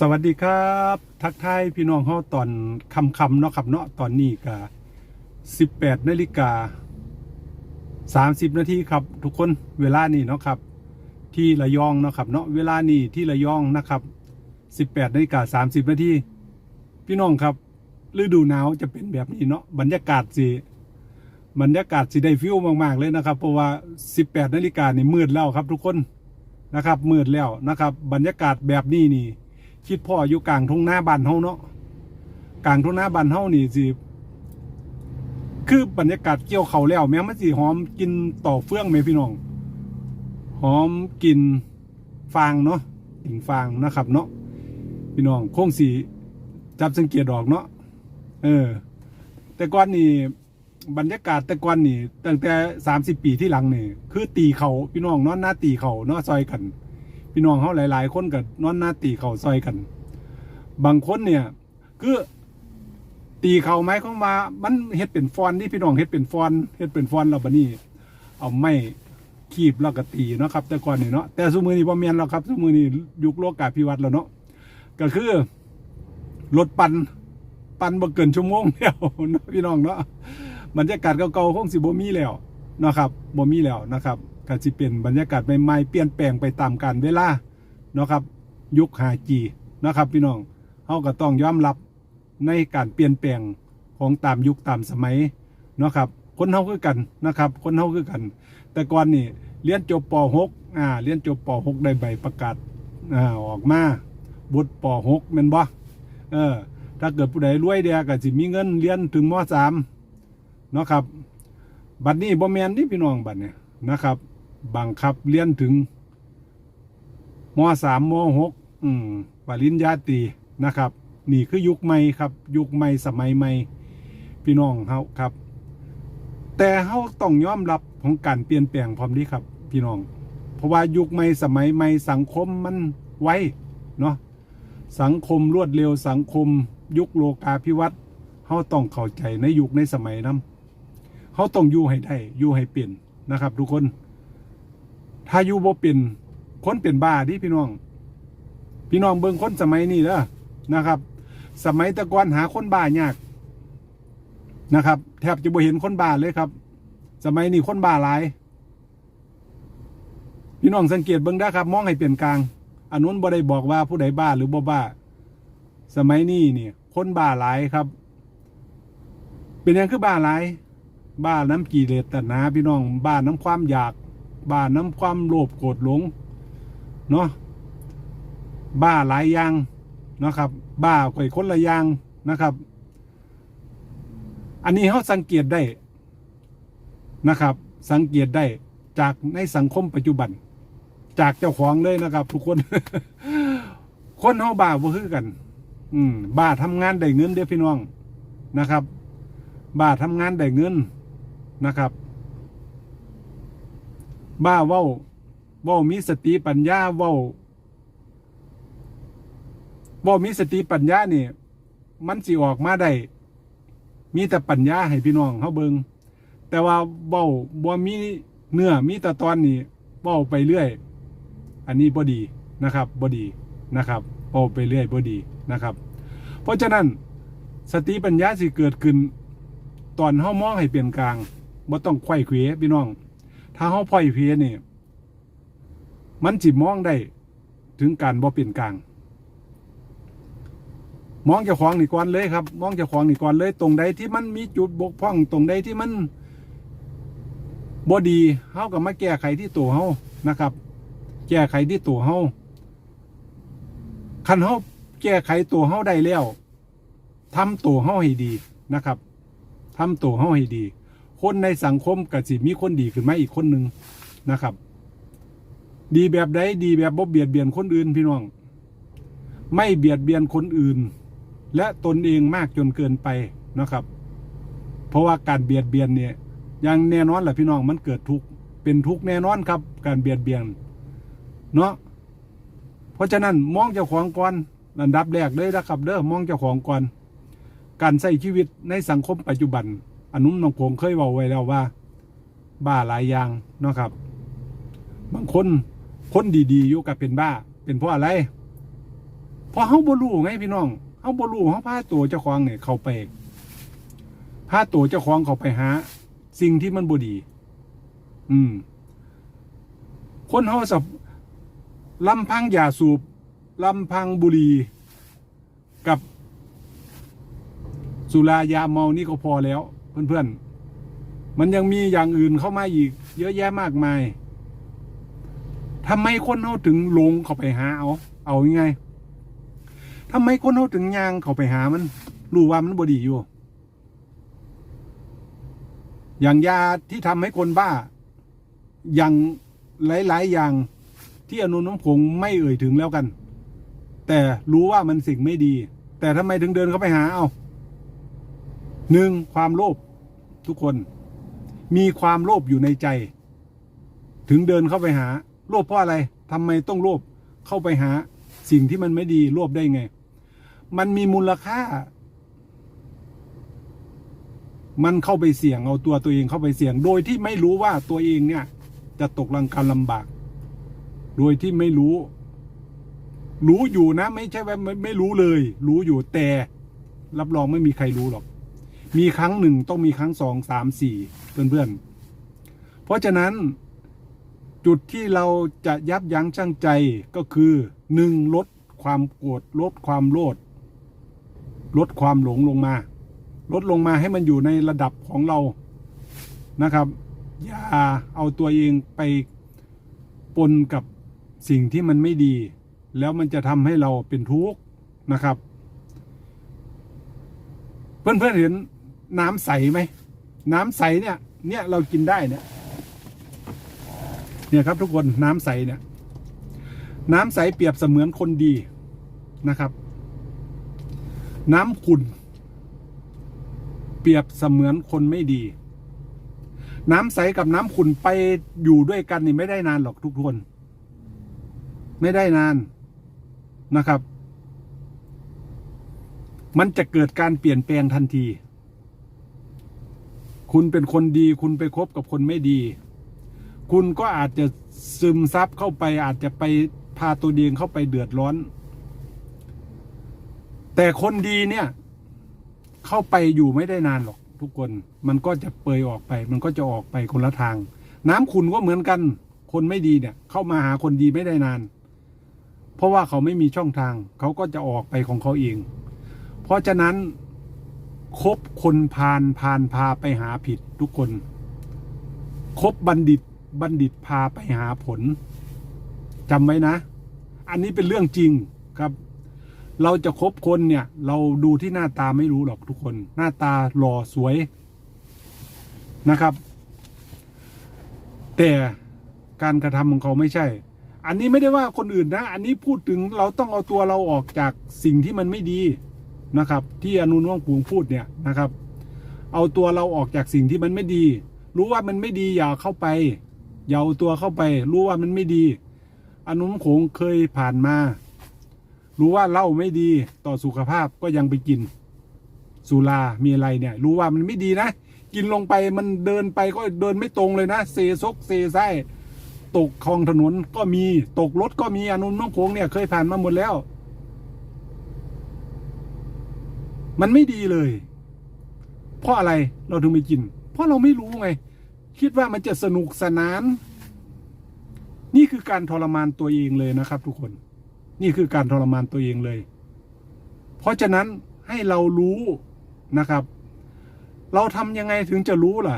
สวัสดีครับ ทักทายพี่น้องเฮาตอนคำคำเนาะครับเนาะตอนนี้ก็18นาฬิกา30นาทีครับ ทุกคนเวลานี้เนาะครับ ที่ระยองเนาะครับเนาะเวลานี้ที่ระยองนะครับ 18นาฬิกา30นาทีพี่น้องครับฤดูหนาวจะเป็นแบบนี้เนาะบรรยากาศสิบรรยากาศสิได้ฟิลมากๆเลยนะครับ เพราะว่า 18นาฬิกานี่มืดแล้วครับ ทุกคนนะครับมืดแล้วนะครับ บรรยากาศแบบนี้นี่ คิดพ่ออยู่กลางทุ่งหน้าบ้านเฮาเนาะกลางทุ่งหน้าบ้านเฮานี่สิคือบรรยากาศเกี่ยวเขาแล้วแม้มันสิหอมกินต่อเฟื่องไหมพี่น้อง หอมกลินฟางเนาะกินฟางนะครับเนาะพี่น้องโค้งสีจับสังเกตดอกเนาะเออ แต่ก่อนนี่บรรยากาศแต่ก่อนนี่ตั้งแต่สามสิบปีที่หลังนี่คือตีเขาพี่น้องนอนหน้าตีเขาเนาะซอยกัน พี่น้องเขาหลาย ๆ คนก็นอนหน้าตีเข่าซอยกัน บางคนเนี่ยคือตีเข่าไมเขามามันเฮ็ดเป็นฟอนที่พี่น้องเฮ็ดเป็นฟอนเฮ็ดเป็นฟอนแล้วบัดนี้เอาไม้คีบแล้วก็ตีเนาะครับ แต่ก่อนนี่เนาะแต่สมือนี้บ่แม่นแล้วครับสมือนี้ยุคโลกาภิวัตน์แล้วเนาะก็คือรถปั่นปั่นบ่เกินชั่วโมงแล้วนะพี่น้องเนาะบรรยากาศเก่าๆคงสิบ่มีแล้วนะครับบ่มีแล้วนะครับ ก็สิเป็นบรรยากาศใหม่ๆเปลี่ยนแปลงไปตามกาลเวลาเนาะครับยุค 5G นะครับ พี่น้องเฮาก็ต้องยอมรับในการเปลี่ยนแปลงของตามยุคตามสมัยเนาะครับคนเฮาคือกันนะครับ คนเฮาคือกัน แต่ก่อนนี่เรียนจบป .6 อ่าเรียนจบป .6 ได้ใบประกาศอ่าออกมาบุตรป .6 แม่นบ่เออถ้าเกิดผู้ใดรวยเดียก็สิมีเงินเรียนถึงม .3 เนาะครับบัดนี้บ่แม่นนี่พี่น้องบัดเนี่ยนะครับ บังคับเรียนถึงมสามมหกอืมปริญญาตรีนะครับ นี่คือยุคใหม่ครับ ยุคใหม่สมัยใหม่พี่น้องเฮาครับ แต่เฮาต้องยอมรับของการเปลี่ยนแปลงพร้อมนี้ครับ พี่น้อง เพราะว่ายุคใหม่สมัยใหม่สังคมมันไวเนาะสังคมรวดเร็วสังคม ยุคโลกาภิวัตน์เฮาต้องเข้าใจในยุคในสมัยนั้นเฮาต้องอยู่ให้ได้อยู่ให้เป็นนะครับ ทุกคน ถ้าอยู่บ่เป็นคนเป็นบ้าดิพี่น้อง พี่น้องเบิ่งคนสมัยนี้เด้อนะครับ สมัยตะกอนหาคนบ้ายากนะครับ แทบจะบ่เห็นคนบ้าเลยครับ สมัยนี้คนบ้าหลาย พี่น้องสังเกตเบิ่งได้ครับ มองให้เป็นกลางอันนู้นบ่ได้บอกว่าผู้ใดบ้าหรือบ่บ้า สมัยนี้เนี่ย คนบ้าหลายครับ เป็นยังคือบ้าหลาย บ้าน้ำกีเลสตัณหาพี่น้อง บ้าน้ำความอยาก บ้าน้ำความโลภโกรธหลงเนาะบ้าหลายอย่างนะครับ บ้าข่อยคนละอย่างนะครับ อันนี้เขาสังเกตได้นะครับ สังเกตได้จากในสังคมปัจจุบัน จากเจ้าของเลยนะครับ ทุกคน คนเขาบ้าบ่คือกัน อืมบ้าทำงานได้เงินเด้อพี่น้องนะครับ บ้าทำงานได้เงินนะครับ บ้าเว้าเว้ามีสติปัญญาเว้าเว้ามีสติปัญญานี่ มันสิออกมาได้มีแต่ปัญญาให้พี่น้องเขาเบิงแต่ว่าเว้าบ่มีเนื้อมีแต่ตอนนี่เว้าไปเรื่อย อันนี้บ่ดีนะครับบ่ดีนะครับเว้าไปเรื่อยบ่ดีนะครับ เพราะฉะนั้นสติปัญญาสิเกิดขึ้น ตอนเฮามองให้เป็นกลางบ่ต้องไขว้เขวพี่น้อง ถ้าเฮาไขว้เขวนี่ มันสิมองได้ ถึงการบ่เป็นกลาง มองเจ้าของนี่ก่อนเลยครับ มองเจ้าของนี่ก่อนเลย ตรงใดที่มันมีจุดบกพร่องตรงใดที่มันบ่ดีเฮาก็มาแก้ไขที่ตัวเฮานะครับ แก้ไขที่ตัวเฮาคันเฮาแก้ไขตัวเฮาได้แล้วทำตัวเฮาให้ดีนะครับทำตัวเฮาให้ดี คนในสังคมก็สิมีคนดีขึ้นมาอีกคนหนึ่งนะครับ ดีแบบใดดีแบบบ่เบียดเบียนคนอื่นพี่น้อง ไม่เบียดเบียนคนอื่น และตนเองมากจนเกินไปนะครับ เพราะว่าการเบียดเบียนเนี่ยอย่างแน่นอนแหละพี่น้องมันเกิดทุกข์เป็นทุกข์แน่นอนครับ การเบียดเบียนเนาะเพราะฉะนั้นมองเจ้าของก่อนอันดับแรกเลยนะครับเด้อมองเจ้าของก่อนการใช้ชีวิตในสังคมปัจจุบัน อนุมน้องผมเคยบอกไว้แล้วว่า บ้าหลายอย่างเนาะครับ บางคนคนดีๆอยู่กับเป็นบ้า เป็นเพราะอะไรเพอเฮาบ่รู้ไงพี่น้องเฮาบ่รู้เฮาพาตัวเจ้าของเนี่ยเข้าไปพาตัวเจ้าของเข้าไปหา สิ่งที่มันบ่ดี อืม คนเฮาสับลำพังยาสูบลำพังบุรีกับสุรายาเมานี่ก็พอแล้ว เพื่อนๆ มันยังมีอย่างอื่นเข้ามาอีก เยอะแยะมากมายทำไมคนเขาถึงลงเข้าไปหาเอา เอายังไงทำไมคนเขาถึงยางเข้าไปหามัน รู้ว่ามันบดีอยู่ อย่างยาที่ทำให้คนบ้า อย่างหลาย ๆ อย่างที่อนุน้ำผงไม่เอ่ยถึงแล้วกัน แต่รู้ว่ามันสิ่งไม่ดี แต่ทำไมถึงเดินเข้าไปหาเอา หนึ่งความโลภทุกคน มีความโลภอยู่ในใจ ถึงเดินเข้าไปหา โลภเพราะอะไรทำไมต้องโลภเข้าไปหาสิ่งที่มันไม่ดีโลภได้ไง มันมีมูลค่า มันเข้าไปเสี่ยงเอาตัวตัวเองเข้าไปเสี่ยง โดยที่ไม่รู้ว่าตัวเองเนี่ย จะตกลังการลำบาก โดยที่ไม่รู้ รู้อยู่นะ ไม่ใช่ว่าไม่ไม่รู้เลย รู้อยู่แต่ รับรองไม่มีใครรู้หรอก มีครั้งหนึ่งต้องมีครั้งสองสามสี่เพื่อนๆ เพราะฉะนั้นจุดที่เราจะยับยั้งชั่งใจก็คือหนึ่งลดความโกรธลดความโลภลดความหลงลงมา ลดลงมาให้มันอยู่ในระดับของเรานะครับ อย่าเอาตัวเองไปปนกับสิ่งที่มันไม่ดี แล้วมันจะทำให้เราเป็นทุกข์นะครับ เพื่อนๆเห็น น้ำใสไหม น้ำใสเนี่ย เนี่ยเรากินได้เนี่ย เนี่ยครับทุกคนน้ำใสเนี่ย น้ำใสเปรียบเสมือนคนดีนะครับ น้ำขุ่นเปรียบเสมือนคนไม่ดี น้ำใสกับน้ำขุ่นไปอยู่ด้วยกันนี่ไม่ได้นานหรอกทุกคน ไม่ได้นานนะครับ มันจะเกิดการเปลี่ยนแปลงทันที คุณเป็นคนดี คุณไปคบกับคนไม่ดี คุณก็อาจจะซึมซับเข้าไป อาจจะไปพาตัวเองเข้าไปเดือดร้อน แต่คนดีเนี่ย เข้าไปอยู่ไม่ได้นานหรอกทุกคน มันก็จะเปยออกไป มันก็จะออกไปคนละทาง น้ำขุนก็เหมือนกัน คนไม่ดีเนี่ย เข้ามาหาคนดีไม่ได้นาน เพราะว่าเขาไม่มีช่องทาง เขาก็จะออกไปของเขาเอง เพราะฉะนั้น คบคนพาลพาลพาไปหาผิดทุกคน คบบัณฑิตบัณฑิตพาไปหาผลจำไว้นะ อันนี้เป็นเรื่องจริงครับ เราจะคบคนเนี่ย เราดูที่หน้าตาไม่รู้หรอกทุกคน หน้าตาหล่อสวยนะครับ แต่การกระทำของเขาไม่ใช่ อันนี้ไม่ได้ว่าคนอื่นนะ อันนี้พูดถึงเราต้องเอาตัวเราออกจากสิ่งที่มันไม่ดี นะครับ ที่อนุนว่องปูงพูดเนี่ยนะครับ เอาตัวเราออกจากสิ่งที่มันไม่ดี รู้ว่ามันไม่ดีอย่าเข้าไป อย่าเอาตัวเข้าไป รู้ว่ามันไม่ดี อนุมโขงเคยผ่านมา รู้ว่าเหล้าไม่ดีต่อสุขภาพก็ยังไปกิน สุรามีอะไรเนี่ย รู้ว่ามันไม่ดีนะ กินลงไปมันเดินไปก็เดินไม่ตรงเลยนะ เซซกเซไส้ตกคลองถนนก็มีตกรถก็มีอนุน้องโขงเนี่ยเคยผ่านมาหมดแล้ว มันไม่ดีเลย เพราะอะไรเราถึงไม่กิน เพราะเราไม่รู้ไง คิดว่ามันจะสนุกสนาน นี่คือการทรมานตัวเองเลยนะครับ ทุกคน นี่คือการทรมานตัวเองเลย เพราะฉะนั้นให้เรารู้นะครับ เราทำยังไงถึงจะรู้ล่ะ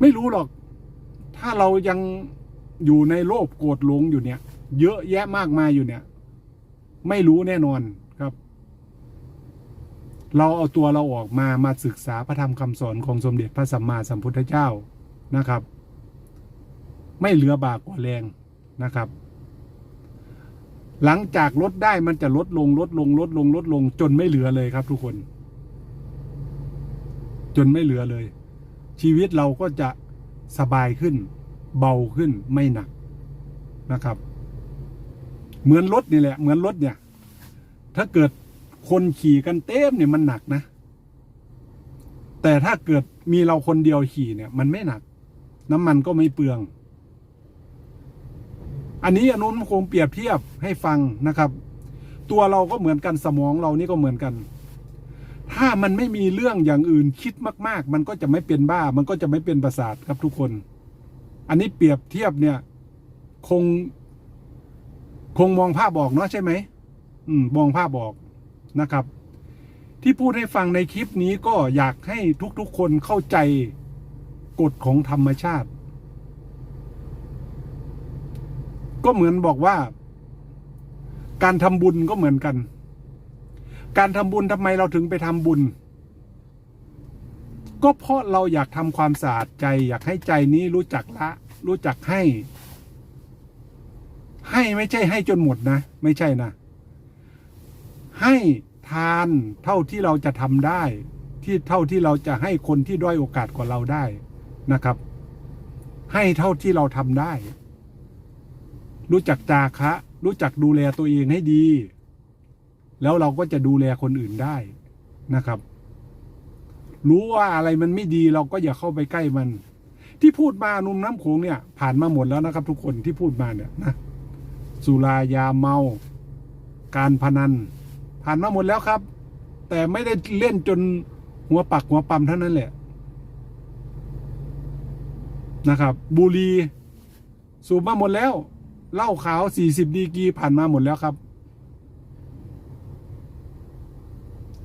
ไม่รู้หรอก ถ้าเรายังอยู่ในโลภโกรธหลงอยู่เนี่ย เยอะแยะมากมายอยู่เนี่ย ไม่รู้แน่นอน เราเอาตัวเราออกมามาศึกษาพระธรรมคำสอนของสมเด็จพระสัมมาสัมพุทธเจ้านะครับ ไม่เหลือบากกว่าแรงนะครับ หลังจากลดได้มันจะลดลงลดลงลดลงลดลง จนไม่เหลือเลยครับทุกคน จนไม่เหลือเลย ชีวิตเราก็จะสบายขึ้น เบาขึ้นไม่หนักนะครับ เหมือนรถนี่แหละ เหมือนรถเนี่ย ถ้าเกิด คนขี่กันเต็มเนี่ยมันหนักนะ แต่ถ้าเกิดมีเราคนเดียวขี่เนี่ย มันไม่หนัก น้ำมันก็ไม่เปลือง อันนี้อนุนคงเปรียบเทียบให้ฟังนะครับ ตัวเราก็เหมือนกันสมองเรานี่ก็เหมือนกัน ถ้ามันไม่มีเรื่องอย่างอื่นคิดมาก ๆ มันก็จะไม่เป็นบ้า มันก็จะไม่เป็นประสาทครับทุกคน อันนี้เปรียบเทียบเนี่ย คง คงมองภาพบอกเนาะใช่ไหมอืมมองภาพบอก นะครับ ที่พูดให้ฟังในคลิปนี้ก็อยากให้ทุกๆคนเข้าใจกฎของธรรมชาติ ก็เหมือนบอกว่า การทำบุญก็เหมือนกัน การทำบุญทำไมเราถึงไปทำบุญ ก็เพราะเราอยากทำความสะอาดใจ อยากให้ใจนี้รู้จักละ รู้จักให้ ให้ไม่ใช่ให้จนหมดนะ ไม่ใช่นะให้ ทานเท่าที่เราจะทำได้ ที่เท่าที่เราจะให้คนที่ด้อยโอกาสกว่าเราได้นะครับ ให้เท่าที่เราทำได้ รู้จักจาคะ รู้จักดูแลตัวเองให้ดี แล้วเราก็จะดูแลคนอื่นได้นะครับ รู้ว่าอะไรมันไม่ดีเราก็อย่าเข้าไปใกล้มัน ที่พูดมานุ่มน้ำโขงเนี่ย ผ่านมาหมดแล้วนะครับ ทุกคนที่พูดมาเนี่ยนะสุรายาเมา การพนัน ผ่านมาหมดแล้วครับ แต่ไม่ได้เล่นจนหัวปักหัวปั๊มเท่านั้นแหละนะครับ บุรีสูบมาหมดแล้วเหล้าขาวสี่สิบดีกีผ่านมาหมดแล้วครับ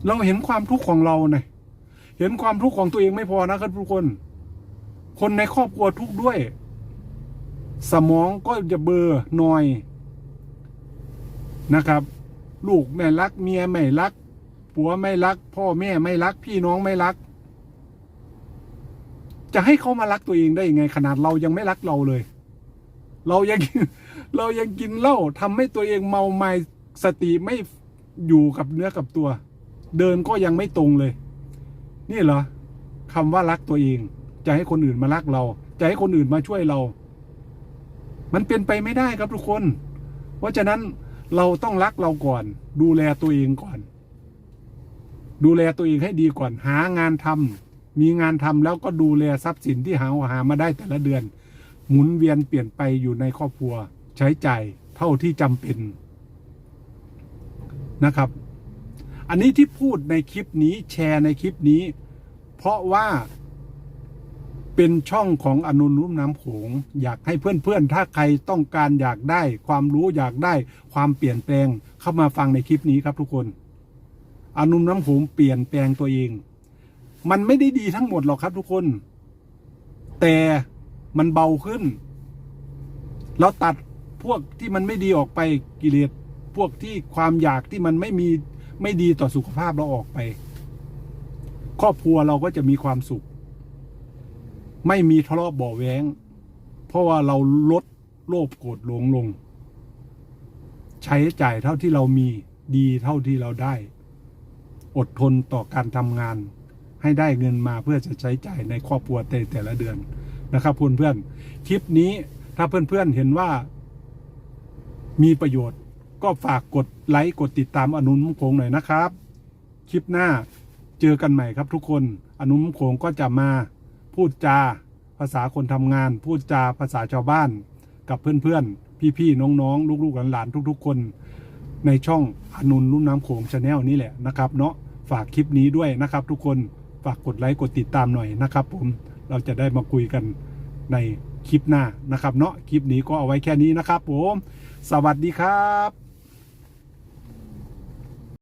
เราเห็นความทุกข์ของเราเนะเห็นความทุกข์ของตัวเองไม่พอนะครับทุกคน คนในครอบครัวทุกข์ด้วย สมองก็จะเบลอหน่อยนะครับ ลูกไม่รัก เมียไม่รักผัวไม่รัก พ่อแม่ไม่รัก พี่น้องไม่รัก จะให้เขามารักตัวเองได้ยังไง ขนาดเรายังไม่รักเราเลย เรายังเรายังกินเหล้าทำให้ตัวเองเมาไมา้สติไม่อยู่กับเนื้อกับตัว เดินก็ยังไม่ตรงเลย นี่เหรอคำว่ารักตัวเอง จะให้คนอื่นมารักเรา จะให้คนอื่นมาช่วยเรา มันเป็นไปไม่ได้ครับทุกคน เพราะฉะนั้น เราต้องรักเราก่อน ดูแลตัวเองก่อน ดูแลตัวเองให้ดีก่อน หางานทำมีงานทำแล้วก็ดูแลทรัพย์สินที่หาหามาได้แต่ละเดือน หมุนเวียนเปลี่ยนไปอยู่ในครอบครัว ใช้จ่ายเท่าที่จำเป็นนะครับ อันนี้ที่พูดในคลิปนี้แชร์ในคลิปนี้ เพราะว่า เป็นช่องของอนุนุ่มน้ำโขงอยากให้เพื่อนๆ ถ้าใครต้องการอยากได้ ความรู้อยากได้ความเปลี่ยนแปลงเข้ามาฟังในคลิปนี้ครับทุกคน อนุน้ำโขงเปลี่ยนแปลงตัวเอง มันไม่ได้ดีทั้งหมดหรอกครับทุกคน แต่มันเบาขึ้น เราตัดพวกที่มันไม่ดีออกไปกิเลสพวกที่ความอยากที่มันไม่มีไม่ดีต่อสุขภาพเราออกไป ครอบครัวเราก็จะมีความสุข ไม่มีทะเลาะเบาแวงเพราะว่าเราลดโลภโกรธหลงลง ใช้จ่ายเท่าที่เรามีดีเท่าที่เราได้ อดทนต่อการทำงาน ให้ได้เงินมาเพื่อจะใช้จ่ายในครอบครัวแต่แต่ละเดือนนะครับเพื่อนเพื่อนคลิปนี้ถ้าเพื่อนเพื่อนเห็นว่า มีประโยชน์ก็ฝากกดไลค์กดติดตามอนุมโขงหน่อยนะครับ คลิปหน้าเจอกันใหม่ครับทุกคนอนุมโขงก็จะมา พูดจาภาษาคนทำงาน พูดจาภาษาชาวบ้าน กับเพื่อนๆ พี่ๆ น้องๆ ลูกๆ หลานๆ ทุก ๆ คนในช่องอนุนลุ่มน้ำโขงชาแนลนี่แหละนะครับเนาะฝากคลิปนี้ด้วยนะครับทุกคนฝากกดไลค์กดติดตามหน่อยนะครับผมเราจะได้มาคุยกันในคลิปหน้านะครับเนาะคลิปนี้ก็เอาไว้แค่นี้นะครับผม สวัสดีครับ